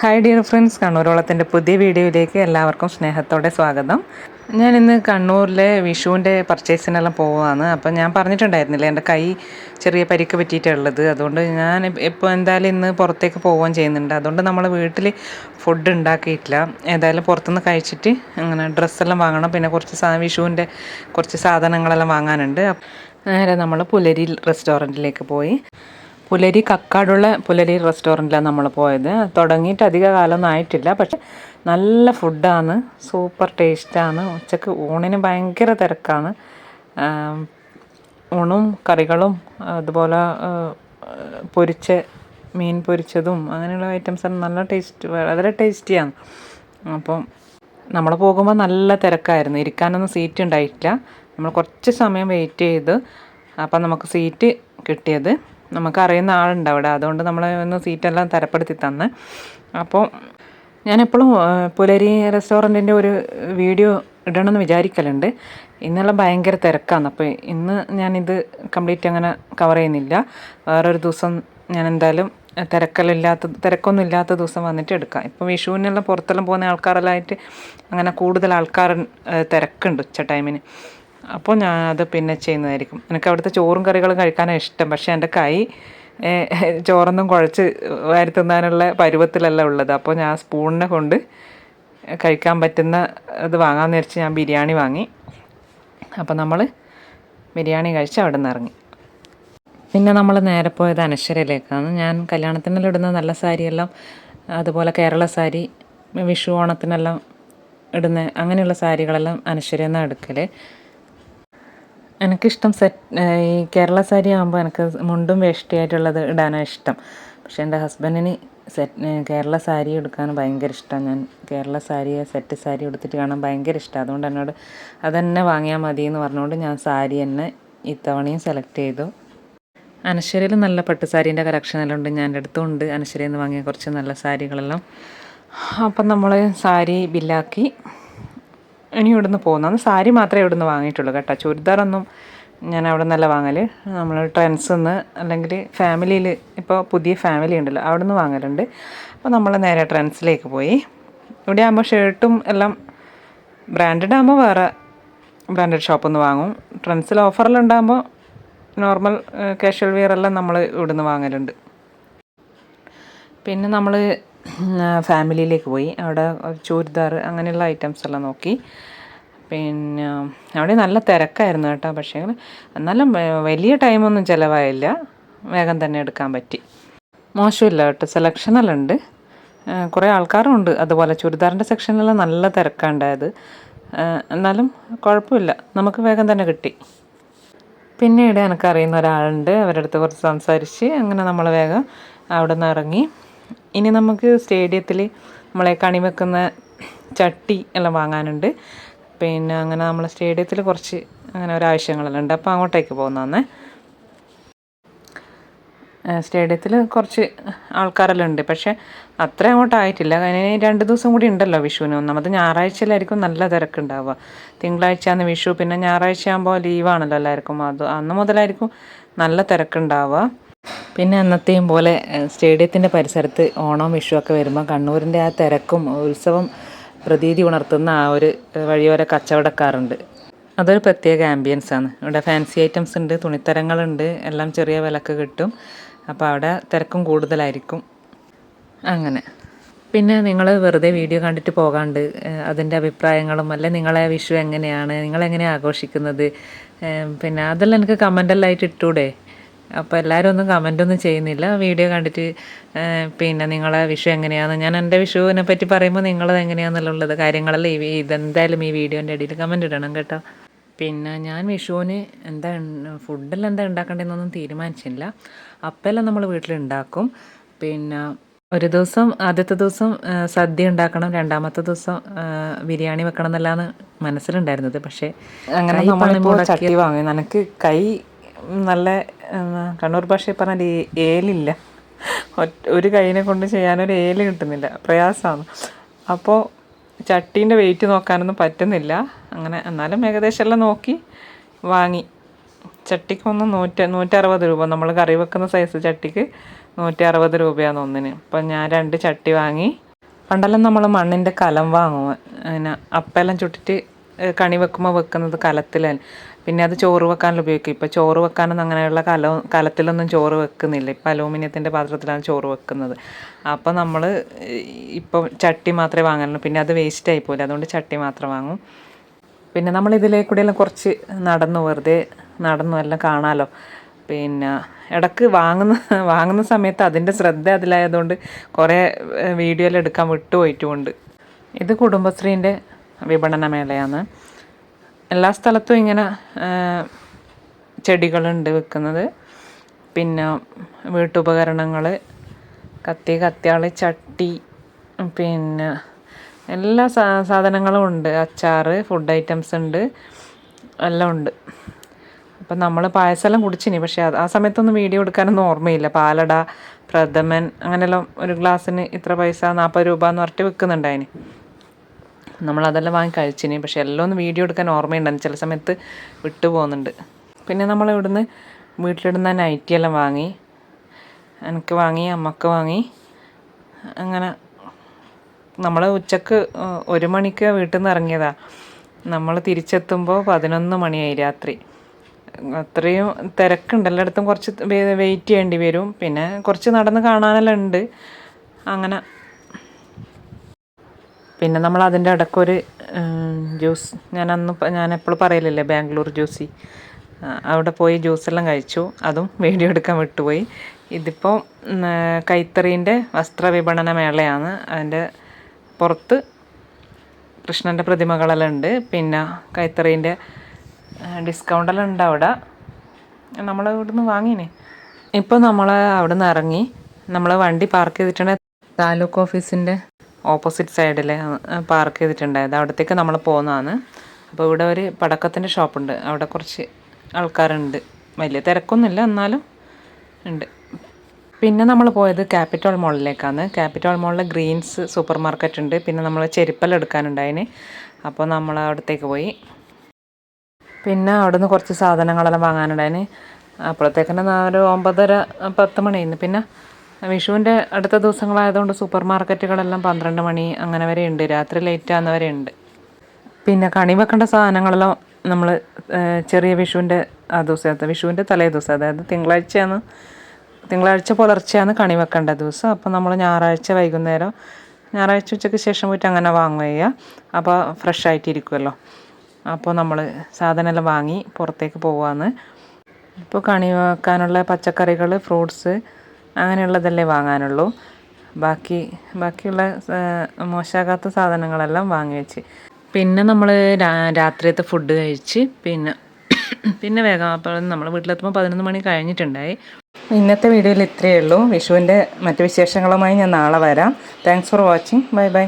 Hi dear friends കണ്ണൂരോളത്തിന്റെ പുതിയ വീഡിയോയിലേക്ക് എല്ലാവർക്കും സ്നേഹത്തോടെ സ്വാഗതം. ഞാൻ ഇന്ന് കണ്ണൂരിലെ വിഷുവിന്റെ പർച്ചേസിനെല്ലാം പോവുകയാണ് അപ്പം ഞാൻ പറഞ്ഞിട്ടുണ്ടായിരുന്നില്ല എന്റെ കൈ ചെറിയ പരിക്ക് പറ്റിയിട്ടുള്ളത് അതുകൊണ്ട് ഞാൻ ഇപ്പോൾ എന്തായാലും ഇന്ന് പുറത്തേക്ക് പോവുകയും ചെയ്യുന്നുണ്ട്. അതുകൊണ്ട് നമ്മൾ വീട്ടിൽ ഫുഡ് ഉണ്ടാക്കിയിട്ടില്ല. ഏതായാലും പുറത്തുനിന്ന് കഴിച്ചിട്ട് അങ്ങനെ ഡ്രസ്സെല്ലാം വാങ്ങണം. പിന്നെ കുറച്ച് വിഷുവിന്റെ കുറച്ച് സാധനങ്ങളെല്ലാം വാങ്ങാനുണ്ട്. നേരെ നമ്മൾ പുലരി റെസ്റ്റോറന്റിലേക്ക് പോയി. പുലരി കക്കാടുള്ള പുലരി റെസ്റ്റോറന്റിലാണ് നമ്മൾ പോയത്. തുടങ്ങിയിട്ട് അധിക കാലമൊന്നും ആയിട്ടില്ല. പക്ഷെ നല്ല ഫുഡാണ്. സൂപ്പർ ടേസ്റ്റാണ്. ഉച്ചയ്ക്ക് ഊണിന് ഭയങ്കര തിരക്കാണ്. ഊണും കറികളും അതുപോലെ പൊരിച്ച മീൻ പൊരിച്ചതും അങ്ങനെയുള്ള ഐറ്റംസ് നല്ല ടേസ്റ്റ് വളരെ ടേസ്റ്റിയാണ്. അപ്പം നമ്മൾ പോകുമ്പോൾ നല്ല തിരക്കായിരുന്നു. ഇരിക്കാനൊന്നും സീറ്റ് ഉണ്ടായിട്ടില്ല. നമ്മൾ കുറച്ച് സമയം വെയിറ്റ് ചെയ്ത് അപ്പം നമുക്ക് സീറ്റ് കിട്ടിയത്. നമുക്കറിയുന്ന ആളുണ്ട് അവിടെ. അതുകൊണ്ട് നമ്മൾ ഒന്ന് സീറ്റെല്ലാം തരപ്പെടുത്തി തന്ന്. അപ്പോൾ ഞാനെപ്പോഴും പുലരി റെസ്റ്റോറന്റിന്റെ ഒരു വീഡിയോ ഇടണമെന്ന് വിചാരിക്കലുണ്ട്. ഇന്നുള്ള ഭയങ്കര തിരക്കാണ് അപ്പോൾ ഇന്ന് ഞാനിത് കംപ്ലീറ്റ് അങ്ങനെ കവർ ചെയ്യുന്നില്ല. വേറൊരു ദിവസം ഞാൻ എന്തായാലും തിരക്കലില്ലാത്ത തിരക്കൊന്നും ഇല്ലാത്ത ദിവസം വന്നിട്ട് എടുക്കാം. ഇപ്പോൾ വിഷുവിനെല്ലാം പുറത്തെല്ലാം പോകുന്ന ആൾക്കാരെല്ലാം ആയിട്ട് അങ്ങനെ കൂടുതൽ ആൾക്കാർ തിരക്കുണ്ട് ഉച്ച ടൈമിന്. അപ്പോൾ ഞാൻ അത് പിന്നെ ചെയ്യുന്നതായിരിക്കും. എനിക്ക് അവിടുത്തെ ചോറും കറികളും കഴിക്കാനാണ് ഇഷ്ടം. പക്ഷേ എന്റെ കൈ ചോറൊന്നും കുഴച്ച് വാരി തിന്നാനുള്ള പരുവത്തിലല്ല ഉള്ളത്. അപ്പോൾ ഞാൻ സ്പൂണിനെ കൊണ്ട് കഴിക്കാൻ പറ്റുന്ന ഇത് വാങ്ങാമെന്ന് വിചാരിച്ച് ഞാൻ ബിരിയാണി വാങ്ങി. അപ്പോൾ നമ്മൾ ബിരിയാണി കഴിച്ച് അവിടെ നിന്ന് ഇറങ്ങി. പിന്നെ നമ്മൾ നേരെ പോയത് അനശ്വരയിലേക്കാണ്. ഞാൻ കല്യാണത്തിനെല്ലാം ഇടുന്ന നല്ല സാരിയെല്ലാം അതുപോലെ കേരള സാരി വിഷു ഓണത്തിനെല്ലാം ഇടുന്ന അങ്ങനെയുള്ള സാരികളെല്ലാം അനശ്വരയിൽ നിന്നാണ് എടുക്കൽ എനിക്കിഷ്ടം സെറ്റ് ഈ കേരള സാരി ആകുമ്പോൾ എനിക്ക് മുണ്ടും വേഷ്ടിയായിട്ടുള്ളത് ഇടാനാണ് ഇഷ്ടം. പക്ഷേ എന്റെ ഹസ്ബൻഡിന് സെറ്റ് കേരള സാരി എടുക്കാൻ ഭയങ്കര ഇഷ്ടമാണ് ഞാൻ കേരള സാരിയെ സെറ്റ് സാരി എടുത്തിട്ട് കാണാൻ ഭയങ്കര ഇഷ്ടമാണ് അതുകൊണ്ട് എന്നോട് അതന്നെ വാങ്ങിയാൽ മതി എന്ന് പറഞ്ഞുകൊണ്ട് ഞാൻ സാരി തന്നെ ഇത്തവണയും സെലക്ട് ചെയ്തു. അനശ്വരയിൽ നല്ല പട്ടുസാരീന്റെ കളക്ഷൻ എല്ലാം ഉണ്ട്. ഞാൻ എന്റെ അടുത്തുണ്ട് അനശ്വരയിൽ നിന്ന് വാങ്ങിയ കുറച്ച് നല്ല സാരികളെല്ലാം. അപ്പം നമ്മൾ സാരി ബില്ലാക്കി ഇനി ഇവിടുന്ന് പോകുന്നത് സാരി മാത്രമേ ഇവിടുന്ന് വാങ്ങിയിട്ടുള്ളൂ കേട്ടോ. ചുരിദാറൊന്നും ഞാൻ അവിടെ നിന്നല്ല വാങ്ങൽ നമ്മൾ ട്രെൻസ് നിന്ന് അല്ലെങ്കിൽ ഫാമിലിയിൽ ഇപ്പോൾ പുതിയ ഫാമിലി ഉണ്ടല്ലോ അവിടെ നിന്ന് വാങ്ങലുണ്ട്. അപ്പോൾ നമ്മൾ നേരെ ട്രെൻസിലേക്ക് പോയി. ഇവിടെ ആകുമ്പോൾ ഷർട്ടും എല്ലാം ബ്രാൻഡഡ് ആകുമ്പോൾ വേറെ ബ്രാൻഡഡ് ഷോപ്പിൽ നിന്ന് വാങ്ങും. ട്രെൻസിൽ ഓഫറെല്ലാം ഉണ്ടാകുമ്പോൾ നോർമൽ കാഷ്വൽ വെയർ എല്ലാം നമ്മൾ ഇവിടുന്ന് വാങ്ങലുണ്ട്. പിന്നെ നമ്മൾ ഫാമിലിയിലേക്ക് പോയി. അവിടെ ചൂരിദാർ അങ്ങനെയുള്ള ഐറ്റംസ് എല്ലാം നോക്കി. പിന്നെ അവിടെ നല്ല തിരക്കായിരുന്നു കേട്ടോ. പക്ഷേ എന്നാലും വലിയ ടൈമൊന്നും ചിലവായില്ല. വേഗം തന്നെ എടുക്കാൻ പറ്റി. മോശമില്ല കേട്ടോ. സെലക്ഷനെല്ലാം ഉണ്ട്. കുറേ ആൾക്കാരും ഉണ്ട്. അതുപോലെ ചുരിദാറിന്റെ സെക്ഷനിലെല്ലാം നല്ല തിരക്കാണ്ടായത് എന്നാലും കുഴപ്പമില്ല. നമുക്ക് വേഗം തന്നെ കിട്ടി. പിന്നീട് എനിക്കറിയുന്ന ഒരാളുണ്ട്. അവരുടെ അടുത്ത് കുറച്ച് സംസാരിച്ച് അങ്ങനെ നമ്മൾ വേഗം അവിടെ നിന്ന് ഇറങ്ങി. ഇനി നമുക്ക് സ്റ്റേഡിയത്തിൽ നമ്മളെ കണി വെക്കുന്ന ചട്ടി എല്ലാം വാങ്ങാനുണ്ട്. പിന്നെ അങ്ങനെ നമ്മൾ സ്റ്റേഡിയത്തിൽ കുറച്ച് അങ്ങനെ ഒരാവശ്യങ്ങളെല്ലാം ഉണ്ട്. അപ്പോൾ അങ്ങോട്ടേക്ക് പോകുന്നതാണേ സ്റ്റേഡിയത്തിൽ കുറച്ച് ആൾക്കാരെല്ലാം ഉണ്ട്. പക്ഷേ അത്ര അങ്ങോട്ടായിട്ടില്ല. കാരണം രണ്ട് ദിവസം കൂടി ഉണ്ടല്ലോ വിഷുവിന് ഒന്നാമത് ഞായറാഴ്ചയിലായിരിക്കും നല്ല തിരക്കുണ്ടാവുക. തിങ്കളാഴ്ചയാണ് വിഷു. പിന്നെ ഞായറാഴ്ച ആകുമ്പോൾ ലീവാണല്ലോ എല്ലാവർക്കും. അത് അന്ന് മുതലായിരിക്കും നല്ല തിരക്കുണ്ടാവുക. പിന്നെ അന്നത്തെയും പോലെ സ്റ്റേഡിയത്തിന്റെ പരിസരത്ത് ഓണവും ഒക്കെ വരുമ്പോൾ കണ്ണൂരിന്റെ ആ തിരക്കും ഉത്സവം പ്രതീതി ഉണർത്തുന്ന ആ ഒരു വഴിയോര കച്ചവടക്കാറുണ്ട് അതൊരു പ്രത്യേക ആംബിയൻസ് ആണ്. ഇവിടെ ഫാൻസി ഐറ്റംസ് ഉണ്ട് തുണിത്തരങ്ങളുണ്ട് എല്ലാം ചെറിയ വിലക്ക് കിട്ടും. അപ്പോൾ അവിടെ തിരക്കും കൂടുതലായിരിക്കും. അങ്ങനെ. പിന്നെ നിങ്ങൾ വെറുതെ വീഡിയോ കണ്ടിട്ട് പോകാണ്ട് അതിന്റെ അഭിപ്രായങ്ങളും അല്ലെ നിങ്ങളെ വിഷു എങ്ങനെയാണ് നിങ്ങളെങ്ങനെയാണ് ആഘോഷിക്കുന്നത് പിന്നെ അതെല്ലാം എനിക്ക് കമന്റെല്ലാം ആയിട്ട് ഇട്ടൂടെ? അപ്പോൾ എല്ലാവരും ഒന്നും കമന്റ് ഒന്നും ചെയ്യുന്നില്ല. വീഡിയോ കണ്ടിട്ട് പിന്നെ നിങ്ങളെ വിഷു എങ്ങനെയാണെന്ന് ഞാൻ എന്റെ വിഷുവിനെ പറ്റി പറയുമ്പോൾ നിങ്ങളത് എങ്ങനെയാണെന്നുള്ളത് കാര്യങ്ങളെല്ലാം ഈ ഇതെന്തായാലും ഈ വീഡിയോന്റെ ഇടയിൽ കമന്റ് ഇടണം കേട്ടോ. പിന്നെ ഞാൻ വിഷുവിന് എന്താ ഫുഡെല്ലാം എന്താ ഉണ്ടാക്കേണ്ടതെന്നൊന്നും തീരുമാനിച്ചില്ല. അപ്പെല്ലാം നമ്മൾ വീട്ടിലുണ്ടാക്കും. പിന്നെ ഒരു ദിവസം ആദ്യത്തെ ദിവസം സദ്യ ഉണ്ടാക്കണം. രണ്ടാമത്തെ ദിവസം ബിരിയാണി വെക്കണം എന്നല്ലാന്ന് മനസ്സിലുണ്ടായിരുന്നത്. പക്ഷേ അങ്ങനെ നമ്മളിപ്പോൾ ചട്ടി വാങ്ങി. നനക്ക് കൈ നല്ല കണ്ണൂർ ഭാഷയിൽ പറഞ്ഞാൽ ഈ ഏലില്ല. ഒരു കൈനെ കൊണ്ട് ചെയ്യാനൊരു ഏൽ കിട്ടുന്നില്ല. പ്രയാസമാണ് അപ്പോൾ ചട്ടീന്റെ വെയിറ്റ് നോക്കാനൊന്നും പറ്റുന്നില്ല. അങ്ങനെ എന്നാലും ഏകദേശം എല്ലാം നോക്കി വാങ്ങി. ചട്ടിക്കൊന്ന് നൂറ്റ നൂറ്ററുപത് രൂപ. നമ്മൾ കറി വെക്കുന്ന സൈസ് ചട്ടിക്ക് നൂറ്റി അറുപത് രൂപയാണ് ഒന്നിന്. അപ്പം ഞാൻ രണ്ട് ചട്ടി വാങ്ങി. പണ്ടെല്ലാം നമ്മൾ മണ്ണിന്റെ കലം വാങ്ങും. പിന്നെ അപ്പെല്ലാം ചുട്ടിട്ട് കണി വെക്കുമ്പോൾ വെക്കുന്നത് കലത്തിലാണ് പിന്നെ അത് ചോറ് വെക്കാനെല്ലാം ഉപയോഗിക്കും. ഇപ്പോൾ ചോറ് വെക്കാനൊന്നും അങ്ങനെയുള്ള കല കലത്തിലൊന്നും ചോറ് വെക്കുന്നില്ല. ഇപ്പോൾ അലൂമിനിയത്തിന്റെ പാത്രത്തിലാണ് ചോറ് വെക്കുന്നത്. അപ്പോൾ നമ്മൾ ഇപ്പോൾ ചട്ടി മാത്രമേ വാങ്ങാനുള്ളൂ. പിന്നെ അത് വേസ്റ്റ് ആയി പോലെ അതുകൊണ്ട് ചട്ടി മാത്രം വാങ്ങും. പിന്നെ നമ്മൾ ഇതിലേ കൂടെയെല്ലാം കുറച്ച് നടന്നു. വെറുതെ നടന്നു. എല്ലാം കാണാമല്ലോ പിന്നെ ഇടയ്ക്ക് വാങ്ങുന്ന വാങ്ങുന്ന സമയത്ത് അതിന്റെ ശ്രദ്ധ അതിലായതുകൊണ്ട് കുറേ വീഡിയോയിൽ എടുക്കാൻ വിട്ടുപോയിട്ടുമുണ്ട് ഇത് കുടുംബശ്രീന്റെ വിപണന മേളയാണ്. എല്ലാ സ്ഥലത്തും ഇങ്ങനെ ചെടികളുണ്ട് വെക്കുന്നത്. പിന്നെ വീട്ടുപകരണങ്ങൾ കത്തി കത്തിയാൾ ചട്ടി പിന്നെ എല്ലാ സാ സാധനങ്ങളും ഉണ്ട്. അച്ചാറ് ഫുഡ് ഐറ്റംസ് ഉണ്ട്. എല്ലാം ഉണ്ട്. അപ്പം നമ്മൾ പായസമെല്ലാം കുടിച്ചിനി. പക്ഷേ ആ സമയത്തൊന്നും വീഡിയോ എടുക്കാനൊന്നും ഓർമ്മയില്ല. പാലട പ്രഥമൻ അങ്ങനെയെല്ലാം ഒരു ഗ്ലാസ്സിന് ഇത്ര പൈസ നാൽപ്പത് രൂപ എന്ന് പറഞ്ഞിട്ട് വിൽക്കുന്നുണ്ടായിന് നമ്മളതെല്ലാം വാങ്ങി കഴിച്ചിനി. പക്ഷെ എല്ലാം ഒന്ന് വീഡിയോ എടുക്കാൻ ഓർമ്മയുണ്ടായിരുന്നു. ചില സമയത്ത് വിട്ടു പോകുന്നുണ്ട്. പിന്നെ നമ്മൾ ഇവിടുന്ന് വീട്ടിലിടുന്ന നൈറ്റി എല്ലാം വാങ്ങി. എനിക്ക് വാങ്ങി അമ്മയ്ക്ക് വാങ്ങി. അങ്ങനെ നമ്മൾ ഉച്ചയ്ക്ക് ഒരു മണിക്ക് വീട്ടിൽ നിന്ന് ഇറങ്ങിയതാ. നമ്മൾ തിരിച്ചെത്തുമ്പോൾ പതിനൊന്ന് മണിയായി രാത്രി. അത്രയും തിരക്കുണ്ട്. എല്ലായിടത്തും കുറച്ച് വെയിറ്റ് ചെയ്യേണ്ടി വരും. പിന്നെ കുറച്ച് നടന്ന് കാണാനെല്ലാം ഉണ്ട്. അങ്ങനെ പിന്നെ നമ്മൾ അതിന്റെ ഇടയ്ക്കൊരു ജ്യൂസ്. ഞാൻ അന്ന് ഞാൻ എപ്പോഴും പറയലില്ലേ ബാംഗ്ലൂർ ജ്യൂസി. അവിടെ പോയി ജ്യൂസെല്ലാം കഴിച്ചു. അതും വീഡിയോ എടുക്കാൻ വിട്ടുപോയി. ഇതിപ്പോൾ കൈത്തറീന്റെ വസ്ത്ര വിപണന മേളയാണ്. അതിന്റെ പുറത്ത് കൃഷ്ണന്റെ പ്രതിമകളെല്ലാം ഉണ്ട്. പിന്നെ കൈത്തറീന്റെ ഡിസ്കൗണ്ടെല്ലാം ഉണ്ട് അവിടെ. നമ്മൾ ഇവിടുന്ന് വാങ്ങിനെ. ഇപ്പോൾ നമ്മൾ അവിടെ നിന്ന് ഇറങ്ങി. നമ്മൾ വണ്ടി പാർക്ക് ചെയ്തിട്ടുണ്ടെങ്കിൽ താലൂക്ക് ഓഫീസിന്റെ ഓപ്പോസിറ്റ് സൈഡിൽ പാർക്ക് ചെയ്തിട്ടുണ്ടായത്. അവിടത്തേക്ക് നമ്മൾ പോകുന്നതാണ് അപ്പോൾ ഇവിടെ ഒരു പടക്കത്തിന്റെ ഷോപ്പുണ്ട്. അവിടെ കുറച്ച് ആൾക്കാരുണ്ട്. വലിയ തിരക്കൊന്നുമില്ല എന്നാലും ഉണ്ട്. പിന്നെ നമ്മൾ പോയത് ക്യാപിറ്റോൾ മോളിലേക്കാണ് ക്യാപിറ്റോൾ മോളിൽ ഗ്രീൻസ് സൂപ്പർ മാർക്കറ്റ് ഉണ്ട്. പിന്നെ നമ്മൾ ചെരുപ്പെല്ലാം എടുക്കാനുണ്ടായിന് അപ്പോൾ നമ്മൾ അവിടത്തേക്ക് പോയി. പിന്നെ അവിടുന്ന് കുറച്ച് സാധനങ്ങളെല്ലാം വാങ്ങാനുണ്ടായിന് അപ്പോഴത്തേക്കിന് ഒരു ഒമ്പതര പത്ത് മണിയായിരുന്നു പിന്നെ വിഷുവിന്റെ അടുത്ത ദിവസങ്ങളായതുകൊണ്ട് സൂപ്പർ മാർക്കറ്റുകളെല്ലാം പന്ത്രണ്ട് മണി അങ്ങനെ വരെ ഉണ്ട്. രാത്രി ലേറ്റ് ആകുന്ന വരെ ഉണ്ട്. പിന്നെ കണി വെക്കേണ്ട സാധനങ്ങളെല്ലാം നമ്മൾ ചെറിയ വിഷുവിന്റെ ആ ദിവസത്തെ വിഷുവിന്റെ തലേ ദിവസം അതായത് തിങ്കളാഴ്ചയാണ് തിങ്കളാഴ്ച പുലർച്ചെയാണ് കണി വെക്കേണ്ട ദിവസം. അപ്പോൾ നമ്മൾ ഞായറാഴ്ച വൈകുന്നേരം ഞായറാഴ്ച ഉച്ചയ്ക്ക് ശേഷം പോയിട്ട് അങ്ങനെ വാങ്ങുക അപ്പോൾ ഫ്രഷ് ആയിട്ടിരിക്കുമല്ലോ അപ്പോൾ നമ്മൾ സാധനമെല്ലാം വാങ്ങി പുറത്തേക്ക് പോവാന്ന് ഇപ്പോൾ കണി വെക്കാനുള്ള പച്ചക്കറികൾ ഫ്രൂട്ട്സ് അങ്ങനെയുള്ളതല്ലേ വാങ്ങാനുള്ളൂ. ബാക്കി ബാക്കിയുള്ള മോശമാകാത്ത സാധനങ്ങളെല്ലാം വാങ്ങി വെച്ച്. പിന്നെ നമ്മൾ രാത്രിയത്തെ ഫുഡ് കഴിച്ച് പിന്നെ പിന്നെ വേഗം അപ്പോൾ നമ്മൾ വീട്ടിലെത്തുമ്പോൾ പതിനൊന്ന് മണി കഴിഞ്ഞിട്ടുണ്ടായി. ഇന്നത്തെ വീഡിയോയിൽ ഇത്രയേ ഉള്ളൂ. വിഷുവിന്റെ മറ്റു വിശേഷങ്ങളുമായി ഞാൻ നാളെ വരാം. Thanks for watching bye bye